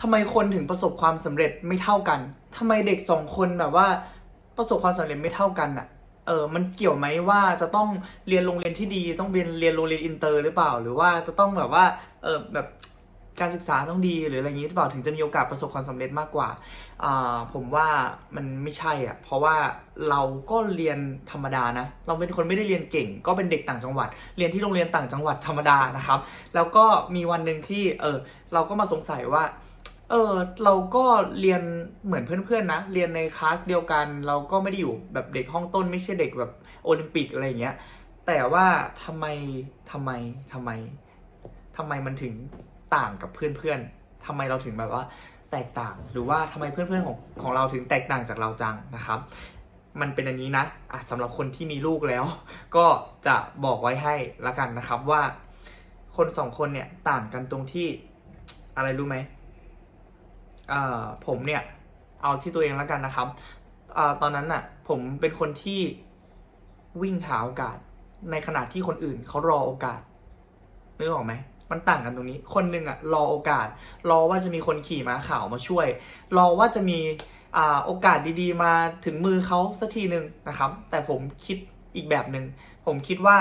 ทำไมคนถึงประสบความสำเร็จไม่เท่ากันทำไมเด็กสองคนแบบว่า ประสบความสำเร็จไม่เท่ากันอะเออ มันเกี่ยวไหมว่าจะต้องเรียนโรงเรียนที่ดี ต้องเรียนเรียนโรงเรียนอินเตอร์หรือเปล่า หรือว่าจะต้องแบบว่า เออแบบการศึกษาต้องดีหรืออะไรอย่างนี้หรือเปล่าถึงจะมีโอกาสประสบความสำเร็จมากกว่าอ่า ผมว่ามันไม่ใช่อะ เพราะว่าเราก็เรียนธรรมดานะ เราเป็นคนไม่ได้เรียนเก่ง ก็เป็นเด็กต่างจังหวัด เรียนที่โรงเรียนต่างจังหวัดธรรมดานะครับ แล้วก็มีวันหนึ่งที่ เออเราก็มาสงสัยว่า เออเราก็เรียนเหมือนเพื่อนๆนะเรียนในคลาสเดียวกัน เราก็ไม่ได้อยู่แบบเด็กห้องต้น ไม่ใช่เด็กแบบโอลิมปิกอะไรอย่างเงี้ย แต่ว่าทำไมทำไมทำไมทำไมมันถึงต่างกับเพื่อนๆทำไมเราถึงแบบว่า แตกต่างหรือว่าทำไมเพื่อนๆของของเราถึงแตกต่างจากเราจังนะครับ มันเป็นอันนี้นะอะสำหรับคนที่มีลูกแล้ว ก็จะบอกไว้ให้ละกันนะครับว่า คนสองคนเนี่ยต่างกันตรงที่อะไรรู้ไหม ผมเนี่ยเอาที่ตัวเองแล้วกันนะครับออตอนนั้นน่ะ ผมเป็นคนที่วิ่งหาโอกาส ในขณะที่คนอื่นเขารอโอกาสนึกออกไหมมันต่างกันตรงนี้ คนหนึ่งอะรอโอกาส รอว่าจะมีคนขี่ม้าขาวมาช่วย รอว่าจะมีอโอกาสดีๆ มาถึงมือเขาสักทีหนึ่งนะครับ แต่ผมคิดอีกแบบหนึ่งผมคิดว่า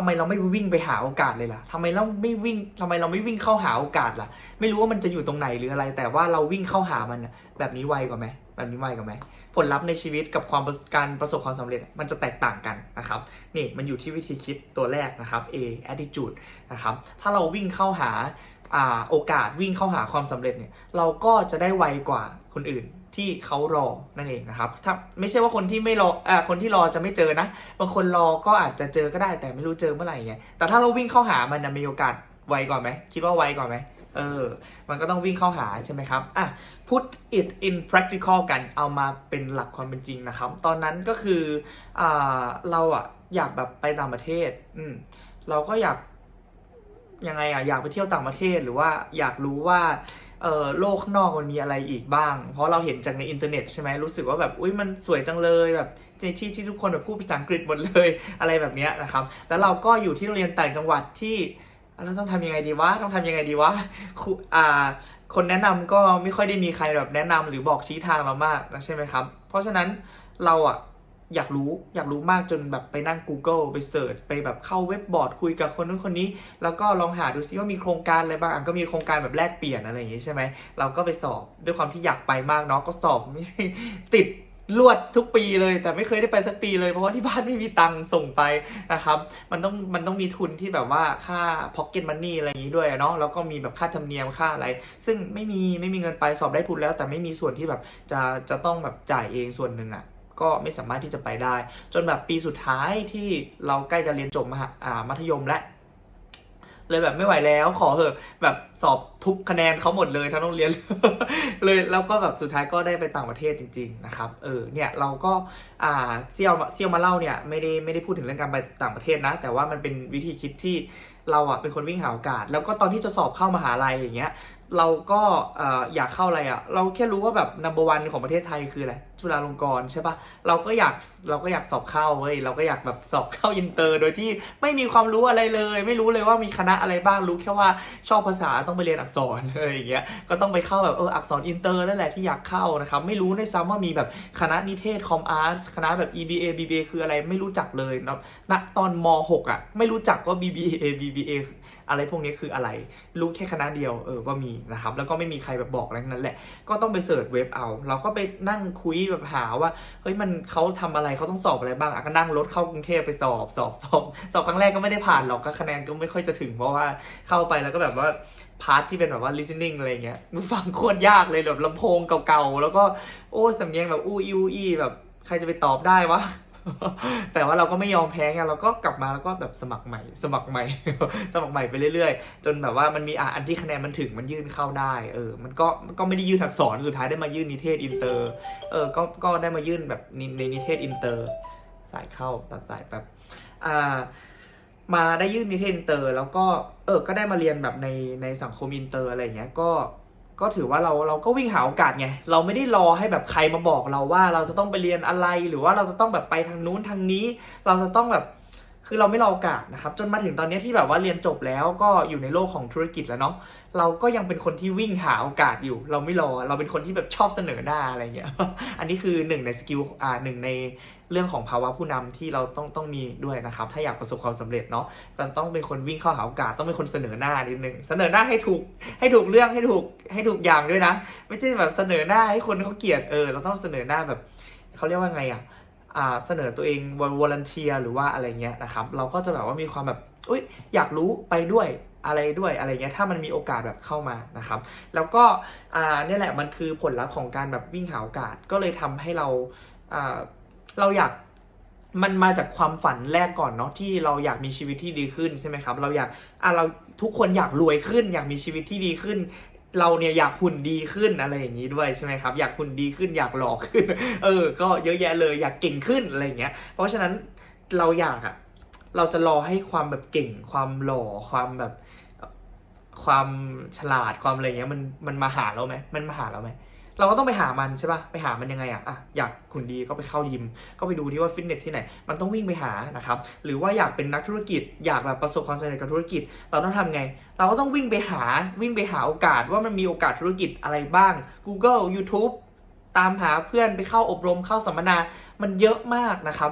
ทำไมเราไม่วิ่งไปหาโอกาสเลยล่ะทำไมเราไม่วิ่งทำไมเราไม่วิ่งเข้าหาโอกาสล่ะ ไม่รู้ว่ามันจะอยู่ตรงไหนหรืออะไร แต่ว่าเราวิ่งเข้าหามันแบบนี้ไวกว่าไหม แบบนี้ไวกว่าไหมผลลัพธ์ในชีวิตกับความการประสบความสำเร็จมันจะแตกต่างกันนะครับนี่มันอยู่ที่วิธีคิดตัวแรกนะครับ A attitude นะครับถ้าเราวิ่งเข้าหาอโอกาสวิ่งเข้าหาความสำเร็จเนี่ยเราก็จะได้ไวกว่าคนอื่นที่เขารอนั่นเองนะครับถ้าไม่ใช่ว่าคนที่ไม่รออ่าคนที่รอจะไม่เจอนะ บางคนรอก็อาจจะเจอก็ได้แต่ไม่รู้เจอเมื่อไหร่ไงแต่ถ้าเราวิ่งเข้าหามันนะมีโอกาส ไวกว่าไหมคิดว่าไวกว่าไหมเออ มันก็ต้องวิ่งเข้าหาใช่ไหมครับ อะ put it in practical กัน เอามาเป็นหลักความเป็นจริงนะครับ ตอนนั้นก็คืออ่าเราอะอยากแบบไปต่างประเทศ อืม เราก็อยากยังไงอะอยากไปเที่ยวต่างประเทศหรือว่าอยากรู้ว่า เออโลกข้างนอกมันมีอะไรอีกบ้าง เพราะเราเห็นจากในอินเทอร์เน็ตใช่ไหมรู้สึกว่าแบบ อุ้ยมันสวยจังเลยแบบในที่ที่ทุกคนแบบพูดภาษาอังกฤษหมดเลย อะไรแบบเนี้ยนะครับ แล้วเราก็อยู่ที่โรงเรียนต่างจังหวัดที่ เราต้องทำยังไงดีวะต้องทำยังไงดีวะครูอ่า คนแนะนำก็ไม่ค่อยได้มีใครแบบแนะนำหรือบอกชี้ทางเรามากนะใช่ไหมครับ เพราะฉะนั้นเราอะอยากรู้อยากรู้มากจนแบบไปนั่ง Google ไปเสิร์ชไปแบบเข้าเว็บบอร์ดคุยกับคนนู้นคนนี้ แล้วก็ลองหาดูซิว่ามีโครงการอะไรบ้างก็มีโครงการแบบแลกเปลี่ยนอะไรอย่างงี้ใช่ไหมเราก็ไปสอบด้วยความที่อยากไปมากเนาะก็สอบติด ลวดทุกปีเลยแต่ไม่เคยได้ไปสักปีเลย เพราะว่าที่บ้านไม่มีตังค์ส่งไปนะครับมันต้องมันต้องมีทุนที่แบบว่าค่า pocket money อะไรอย่างนี้ด้วยเนาะแล้วก็มีแบบค่าธรรมเนียมค่าอะไร ซึ่งไม่มีไม่มีเงินไปสอบได้ทุนแล้ว แต่ไม่มีส่วนที่แบบจะจะต้องแบบจ่ายเองส่วนหนึ่งอะ่ะก็ไม่สามารถที่จะไปได้ จนแบบปีสุดท้ายที่เราใกล้จะเรียนจบมหาอามัธยมแล้ว เลยแบบไม่ไหวแล้วขอเถอะแบบสอบทุกคะแนนเขาหมดเลยทั้งโรงเรียน เลยแล้วก็แบบสุดท้ายก็ได้ไปต่างประเทศจริง ๆ นะครับเออเนี่ยเราก็อ่าเที่ยวเที่ยวมาเล่าเนี่ยไม่ได้ไม่ได้พูดถึงเรื่องการไปต่างประเทศนะ แต่ว่ามันเป็นวิธีคิดที่ เราอะเป็นคนวิ่งหาโอกาส แล้วก็ตอนที่จะสอบเข้ามหาลัยอย่างเงี้ย เราก็อยากเข้าอะไรอะ เราแค่รู้ว่าแบบ number one ของประเทศไทยคืออะไรจุฬาลงกรณ์ใช่ปะเราก็อยากเราก็อยากสอบเข้าเว้ยเราก็อยากแบบสอบเข้าอินเตอร์ โดยที่ไม่มีความรู้อะไรเลย ไม่รู้เลยว่ามีคณะอะไรบ้างรู้แค่ว่าชอบภาษาต้องไปเรียนอักษรอะไรอย่างเงี้ยก็ต้องไปเข้าแบบเอออักษรอินเตอร์นั่นแหละที่อยากเข้านะครับไม่รู้ในซ้ำว่ามีแบบคณะนิเทศคอมอาร์ตคณะแบบ EBA BBA คืออะไรไม่รู้จักเลยนะณตอนม .6 อะไม่รู้จักว่า BBA BBA อะไรพวกนี้คืออะไร รู้แค่คณะเดียวเออว่ามีนะครับ แล้วก็ไม่มีใครแบบบอกอะไรทั้งนั้นแหละ ก็ต้องไปเสิร์ชเว็บเอา เราก็ไปนั่งคุยแบบหาว่า เฮ้ยมันเขาทำอะไรเขาต้องสอบอะไรบ้างอะก็นั่งรถเข้ากรุงเทพไปสอบสอบสอบสอบครั้งแรกก็ไม่ได้ผ่านหรอกก็คะแนนก็ไม่ค่อยจะถึงเพราะว่าเข้าไปแล้วก็แบบว่าพาร์ทที่เป็นแบบว่า listening อะไรเงี้ยมึงฟังโคตรยากเลยแบบลำโพงเก่าๆแล้วก็โอ้สำเนียงแบบอู้อีอู้อีแบบใครจะไปตอบได้วะ แต่ว่าเราก็ไม่ยอมแพ้ไงเราก็กลับมาแล้วก็แบบสมัครใหม่ สมัครใหม่ สมัครใหม่ไปเรื่อยๆ จนแบบว่ามันมีอะอันที่คะแนนมันถึงมันยื่นเข้าได้เออมันก็ก็ไม่ได้ยื่นอักษรสุดท้ายได้มายื่นนิเทศอินเตอร์เออก็ก็ได้มายื่นแบบในในนิเทศอินเตอร์ สายเข้าตัดสายแบบอ่ามาได้ยื่นนิเทศอินเตอร์ แล้วก็เออก็ได้มาเรียนแบบในในสังคมอินเตอร์อะไรอย่างเงี้ยก็ ก็ถือว่าเราเราก็วิ่งหาโอกาสไง เราไม่ได้รอให้แบบใครมาบอกเราว่าเราจะต้องไปเรียนอะไร หรือว่าเราจะต้องแบบไปทางนู้นทางนี้ เราจะต้องแบบ คือเราไม่รอโอกาสนะครับ จนมาถึงตอนนี้ที่แบบว่าเรียนจบแล้วก็อยู่ในโลกของธุรกิจแล้วเนาะเราก็ยังเป็นคนที่วิ่งหาโอกาสอยู่ เราไม่รอเราเป็นคนที่แบบชอบเสนอหน้าอะไรเงี้ยอันนี้คือหนึ่งในสกิลอ่าหนึ่งในเรื่องของภาวะผู้นำที่เราต้องต้องมีด้วยนะครับ ถ้าอยากประสบความสำเร็จเนาะมันต้องเป็นคนวิ่งเข้าหาโอกาสต้องเป็นคนเสนอหน้านิดนึงเสนอหน้าให้ถูกให้ถูกเรื่องให้ถูกให้ถูกอย่างด้วยนะ ไม่ใช่แบบเสนอหน้าให้คนเขาเกลียดเออเราต้องเสนอหน้าแบบเขาเรียกว่าไงอะอ่า เสนอตัวเองวอลเนเทียหรือว่าอะไรเงี้ยนะครับเราก็จะแบบว่ามีความแบบอุ้ยอยากรู้ไปด้วยอะไรด้วยอะไรเงี้ยถ้ามันมีโอกาสแบบเข้ามานะครับ แล้วก็อ่าเนี่ยแหละมันคือผลลัพธ์ของการแบบวิ่งหาโอกาสก็เลยทำให้เราอ่าเราอยากมันมาจากความฝันแรกก่อนเนาะที่เราอยากมีชีวิตที่ดีขึ้นใช่ไหมครับ เราอยากอ่าเราทุกคนอยากรวยขึ้น อยากมีชีวิตที่ดีขึ้น เราเนี่ยอยากหุ่นดีขึ้นอะไรอย่างนี้ด้วยใช่ไหมครับอยากหุ่นดีขึ้นอยากหล่อขึ้น เออ ก็เยอะแยะเลยอยากเก่งขึ้นอะไรอย่างเงี้ย เพราะฉะนั้นเราอยากอะเราจะรอให้ความแบบเก่ง ความหล่อความแบบความฉลาดความอะไรเงี้ยมันมันมาหาเราไหมมันมาหาเราไหม เราก็ต้องไปหามันใช่ปะไปหามันยังไงอะอะอยากหุ่นดีก็ไปเข้ายิม ก็ไปดูที่ว่าฟิตเนสที่ไหน มันต้องวิ่งไปหานะครับ หรือว่าอยากเป็นนักธุรกิจ อยากแบบประสบความสำเร็จกับธุรกิจ เราต้องทำไง เราก็ต้องวิ่งไปหา วิ่งไปหาโอกาสว่ามันมีโอกาสธุรกิจอะไรบ้าง Google YouTube ตามหาเพื่อนไปเข้าอบรมเข้าสัมมนา มันเยอะมากนะครับ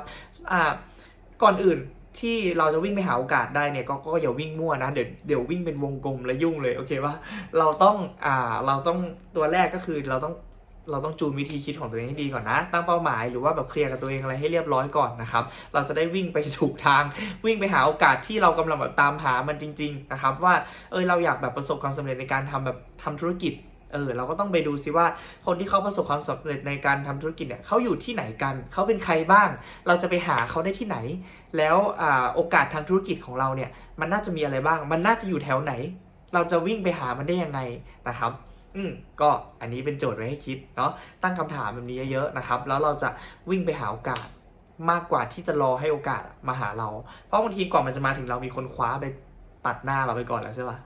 อ่า ก่อนอื่น ที่เราจะวิ่งไปหาโอกาสได้เนี่ยก็ก็อย่าวิ่งมั่วนะเดี๋ยวเดี๋ยววิ่งเป็นวงกลมแล้วยุ่งเลยโอเคปะเราต้องอ่าเราต้องตัวแรกก็คือเราต้องเราต้องจูนวิธีคิดของตัวเองให้ดีก่อนนะ ตั้งเป้าหมายหรือว่าแบบเคลียร์กับตัวเองอะไรให้เรียบร้อยก่อนนะครับ เราจะได้วิ่งไปถูกทาง วิ่งไปหาโอกาสที่เรากำลังแบบตามหามันจริง ๆ นะครับ ว่าเออเราอยากแบบประสบความสำเร็จในการทำแบบทำธุรกิจ เออเราก็ต้องไปดูซิว่าคนที่เขาประสบความสำเร็จในการทำธุรกิจเนี่ยเขาอยู่ที่ไหนกันเขาเป็นใครบ้าง เราจะไปหาเขาได้ที่ไหน แล้วอโอกาสทางธุรกิจของเราเนี่ยมันน่าจะมีอะไรบ้าง มันน่าจะอยู่แถวไหน เราจะวิ่งไปหามันได้ยังไงนะครับอืมก็อันนี้เป็นโจทย์ไว้ให้คิดเนาะตั้งคำถามแบบนี้เยอะๆนะครับ แล้วเราจะวิ่งไปหาโอกาสมากกว่าที่จะรอให้โอกาสมาหาเรา เพราะบางทีก่อนมันจะมาถึงเรามีคนคว้าไป ตัดหน้าเราไปก่อนแล้วใช่ปะ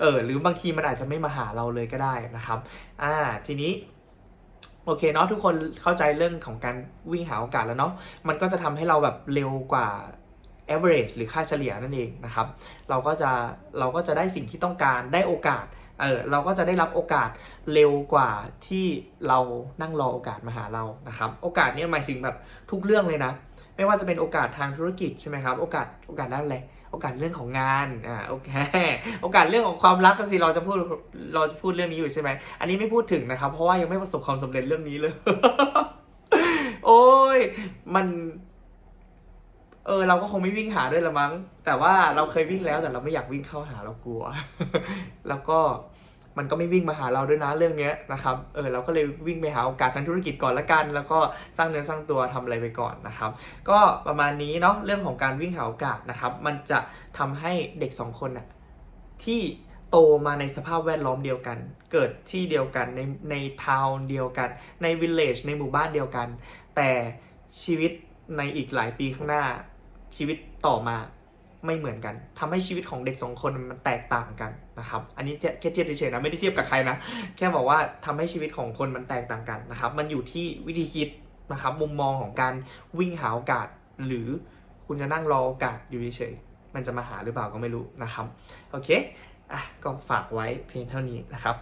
เออ หรือบางทีมันอาจจะไม่มาหาเราเลยก็ได้นะครับ อ่า ทีนี้โอเคเนาะทุกคนเข้าใจเรื่องของการวิ่งหาโอกาสแล้วเนาะมันก็จะทำให้เราแบบเร็วกว่า average หรือค่าเฉลี่ยนั่นเองนะครับ เราก็จะเราก็จะได้สิ่งที่ต้องการได้โอกาสเออเราก็จะได้รับโอกาสเร็วกว่าที่เรานั่งรอโอกาสมาหาเรานะครับ โอกาสเนี้หมายถึงแบบทุกเรื่องเลยนะ ไม่ว่าจะเป็นโอกาสทางธุรกิจใช่ไหมครับ โอกาสโอกาสด้านอะไร โอกาสเรื่องของงานอ่าโอเคโอกาสเรื่องของความรักก็สิเราจะพูดเราจะพูดเรื่องนี้อยู่ใช่ไหมอันนี้ไม่พูดถึงนะครับ เพราะว่ายังไม่ประสบความสำเร็จเรื่องนี้เลย โอ้ยมัน เออ เราก็คงไม่วิ่งหาด้วยละมั้ง แต่ว่าเราเคยวิ่งแล้วแต่เราไม่อยากวิ่งเข้าหาเรากลัว แล้วก็ มันก็ไม่วิ่งมาหาเราด้วยนะเรื่องเนี้ยนะครับ เออเราก็เลยวิ่งไปหาโอกาสทางธุรกิจก่อนละกัน แล้วก็สร้างเนื้อสร้างตัวทำอะไรไปก่อนนะครับ ก็ประมาณนี้เนาะเรื่องของการวิ่งหาโอกาสนะครับ มันจะทำให้เด็กสองคนน่ะที่โตมาในสภาพแวดล้อมเดียวกัน เกิดที่เดียวกันในในทาวน์เดียวกัน ในวิลเลจในหมู่บ้านเดียวกัน แต่ชีวิตในอีกหลายปีข้างหน้าชีวิตต่อมา ไม่เหมือนกันทำให้ชีวิตของเด็กสองคนมันแตกต่างกันนะครับ อันนี้แค่เทียบเฉยๆนะไม่ได้เทียบกับใครนะ แค่บอกว่าทำให้ชีวิตของคนมันแตกต่างกันนะครับ มันอยู่ที่วิธีคิดนะครับ มุมมองของการวิ่งหาโอกาส หรือคุณจะนั่งรอโอกาสอยู่เฉยๆมันจะมาหาหรือเปล่าก็ไม่รู้นะครับ โอเค อะ ก็ฝากไว้เพียงเท่านี้นะครับ